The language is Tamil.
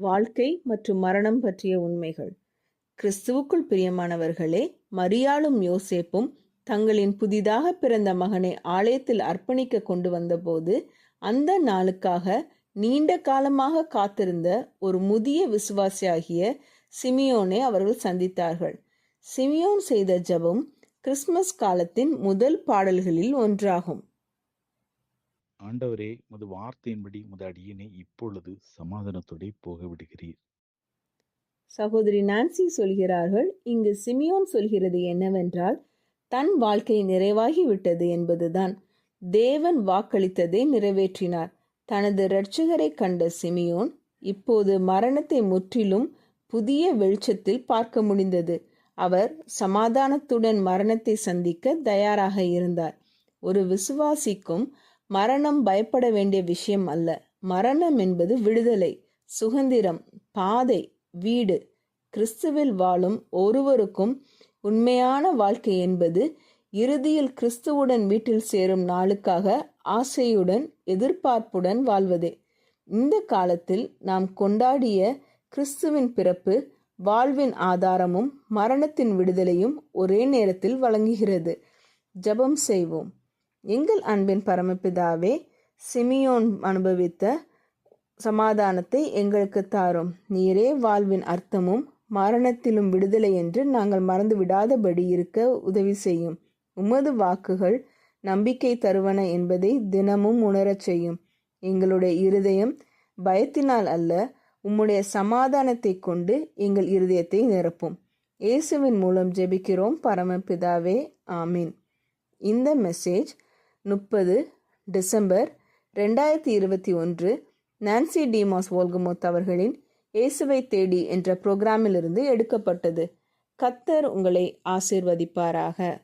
வாழ்க்கை மற்றும் மரணம் பற்றிய உண்மைகள். கிறிஸ்துவுக்குள் பிரியமானவர்களே மரியாளும் யோசேப்பும் தங்களின் புதிதாக பிறந்த மகனை ஆலயத்தில் அர்ப்பணிக்க கொண்டு வந்தபோது அந்த நாளுக்காக நீண்ட காலமாக காத்திருந்த ஒரு முதிய விசுவாசியாகிய சிமியோனை அவர்கள் சந்தித்தார்கள். சிமியோன் செய்த ஜபம் கிறிஸ்துமஸ் காலத்தின் முதல் பாடல்களில் ஒன்றாகும். ஆண்டவரே உமது வார்த்தையின்படி உமது அடியினை இப்பொழுது சமாதானத்தோடு போக விடுகிறீர். சகோதரி நான்சி சொல்கிறார்கள் இங்கு சிமியோன் சொல்கிறது என்னவென்றால் தன் வாழ்க்கை நிறைவாகி விட்டது என்பதுதான். தேவன் வாக்களித்ததை நிறைவேற்றினார். தனது இரட்சகரை கண்ட சிமியோன் இப்போது மரணத்தை முற்றிலும் புதிய வெளிச்சத்தில் பார்க்க முடிந்தது. அவர் சமாதானத்துடன் மரணத்தை சந்திக்க தயாராக இருந்தார். ஒரு விசுவாசிக்கும் மரணம் பயப்பட வேண்டிய விஷயம் அல்ல. மரணம் என்பது விடுதலை சுதந்திரம் பாதை வீடு. கிறிஸ்துவில் வாழும் ஒருவருக்கும் உண்மையான வாழ்க்கை என்பது இறுதியில் கிறிஸ்துவுடன் வீட்டில் சேரும் நாளுக்காக ஆசையுடன் எதிர்பார்ப்புடன் வாழ்வதே. இந்த காலத்தில் நாம் கொண்டாடிய கிறிஸ்துவின் பிறப்பு வாழ்வின் ஆதாரமும் மரணத்தின் விடுதலையும் ஒரே நேரத்தில் வழங்குகிறது. ஜெபம் செய்வோம். எங்கள் அன்பின் பரமபிதாவே சிமியோன் அனுபவித்த சமாதானத்தை எங்களுக்கு தாரும். நீரே வாழ்வின் அர்த்தமும் மரணத்திலும் விடுதலை என்று நாங்கள் மறந்து விடாதபடி இருக்க உதவி செய்யும். உமது வாக்குகள் நம்பிக்கை தருவன என்பதை தினமும் உணரச் செய்யும். எங்களுடைய இருதயம் பயத்தினால் அல்ல உம்முடைய சமாதானத்தை கொண்டு எங்கள் இருதயத்தை நிரப்பும். இயேசுவின் மூலம் ஜெபிக்கிறோம் பரமபிதாவே ஆமீன். இந்த மெசேஜ் முப்பது டிசம்பர் ரெண்டாயிரத்தி இருபத்தி ஒன்று நான்சி டிமாஸ் ஓல்கமோத் அவர்களின் இயேசுவை தேடி என்ற புரோகிராமிலிருந்து எடுக்கப்பட்டது. கத்தர் உங்களை ஆசிர்வதிப்பாராக.